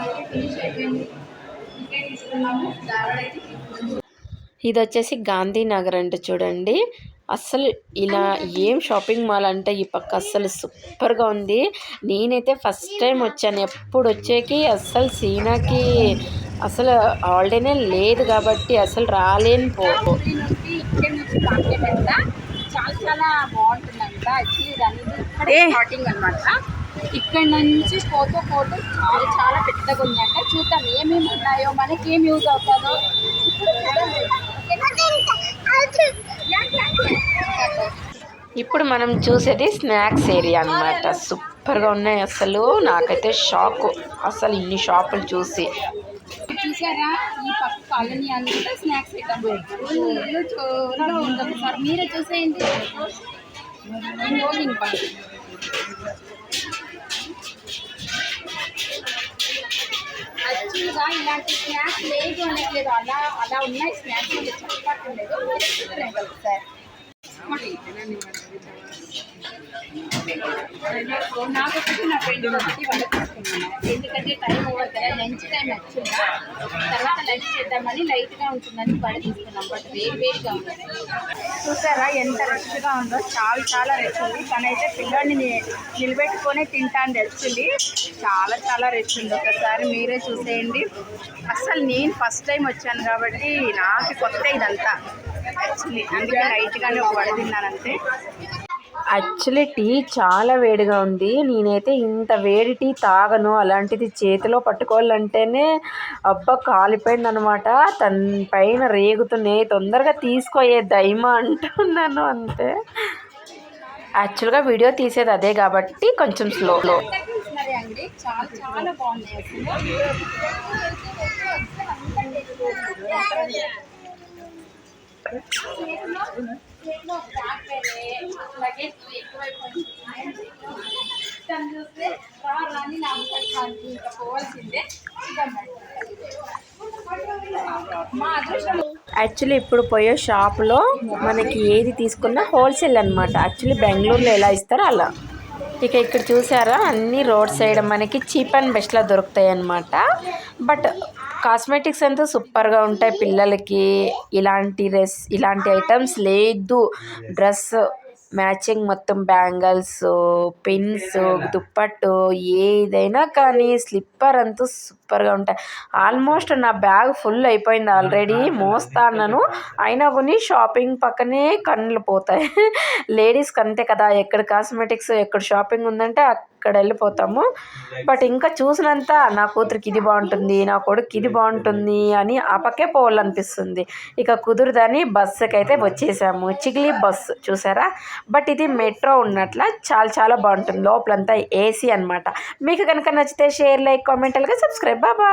అయితే ఫినిష్ అయిపోయింది ఇంకే తీసుకున్నాము దావడైతే ఇది వచ్చేసి గాంధీనగర్ అంటే చూడండి. అస్సలు ఇలా ఏం షాపింగ్ మాల్ అంటే ఈ పక్క అస్సలు సూపర్గా ఉంది. నేనైతే ఫస్ట్ టైం వచ్చాను. ఎప్పుడు వచ్చేకి అస్సలు సీనాకి అసలు హాలిడేనే లేదు కాబట్టి అసలు రాలేను పో. చాలా చాలా బాగుంటుందంట. యాక్చువల్లీ దాని ఇక్కడే స్టార్టింగ్ అనమాట. ఇక్కడ నుంచి పోతూ పోతూ చాలా చాలా పెద్దగా ఉందంట. చూద్దాం ఏమేమి ఉన్నాయో మనకి ఏం యూజ్ అవుతుందో. ఇప్పుడు మనం చూసేది స్నాక్స్ ఏరియా అన్నమాట. సూపర్గా ఉన్నాయి అసలు. నాకైతే షాక్. అసలు ఇన్ని షాపులు చూసి. చూసారా? ఈ పక్క కాలనీ అంతా స్నాక్స్ ఐటమ్. ఒకసారి. మీరే చూసేయండి. ఇలాంటి స్నాక్స్ లేదు అనట్లేదు అలా అలా ఉన్నాయి స్నాక్స్ అని చెప్పట్లేదు మీరు చూడండి ఒకసారి నాకు ఒకటి నా ఫ్రెండ్స్ ఒకటి తీసుకున్నాను ఎందుకంటే టైం ఓవర్ కదా లంచ్ టైం యాక్చువల్గా తర్వాత లంచ్ చేద్దామని లైట్గా ఉంటుందని వాళ్ళు తీసుకున్నాం బట్ వేడి వేడిగా చూసారా ఎంత రష్గా ఉందో? చాలా చాలా రష్ ఉంది. తనైతే పిల్లల్ని నిలబెట్టుకొని తింటాను తెలిసింది. చాలా చాలా రష్ ఉంది. ఒకసారి మీరే చూసేయండి. అసలు నేను ఫస్ట్ టైం వచ్చాను కాబట్టి నాకు కొత్త ఇదంతా. యాక్చువల్లీ అందుకే లైట్గానే ఒక వడ తిన్నానంతే. యాక్చువల్లీ టీ చాలా వేడిగా ఉంది. నేనైతే ఇంత వేడి టీ తాగను. అలాంటిది చేతిలో పట్టుకోవాలంటేనే అబ్బా కాలిపోయింది అనమాట తన పైన రేగుతున్నాయి. తొందరగా తీసుకోయే దైమ అంటున్నాను అంతే. యాక్చువల్గా వీడియో తీసేది అదే కాబట్టి కొంచెం స్లో చాలా చాలా బాగున్నాయి లగేజ్ ఎక్కువైపోయింది. తను చూస్తే రాని నా ఇంకా పోవాల్సిందే. మా అదృష్టం యాక్చువల్లీ ఇప్పుడు పోయే షాప్లో మనకి ఏది తీసుకున్నా హోల్సేల్ అనమాట యాక్చువల్లీ బెంగళూరులో ఎలా ఇస్తారో అలా. ఇక ఇక్కడ చూసారా అన్నీ రోడ్ సైడ్ మనకి చీప్ అండ్ బెస్ట్లో దొరుకుతాయి అన్నమాట. బట్ కాస్మెటిక్స్ అంతా సూపర్గా ఉంటాయి పిల్లలకి. ఇలాంటి డ్రెస్ ఇలాంటి ఐటమ్స్ లేదు. డ్రెస్ మ్యాచింగ్ మొత్తం బ్యాంగిల్స్ పిన్స్ దుప్పట్టు ఏదైనా కానీ స్లిప్పర్ అంతా సూపర్గా ఉంటాయి. ఆల్మోస్ట్ నా బ్యాగ్ ఫుల్ అయిపోయింది ఆల్రెడీ మోస్తా అన్నాను. అయినా కొన్ని షాపింగ్ పక్కనే కళ్ళు పోతాయి. లేడీస్కి అంతే కదా ఎక్కడ కాస్మెటిక్స్ ఎక్కడ షాపింగ్ ఉందంటే అక్కడ వెళ్ళిపోతాము. బట్ ఇంకా చూసినంత నా కూతురికి ఇది బాగుంటుంది నా కొడుకు ఇది బాగుంటుంది అని ఆ పక్కే పోవాలనిపిస్తుంది. ఇక కుదురుదని బస్సుకి అయితే వచ్చేసాము. చిగిలి బస్సు చూసారా? బట్ ఇది మెట్రో ఉన్నట్ల చాలా చాలా బాగుంటుంది. లోపలంతా ఏసీ అన్నమాట. మీకు కనుక నచ్చితే షేర్ లైక్ కామెంట్ అలాగే సబ్స్క్రైబ్. బాబా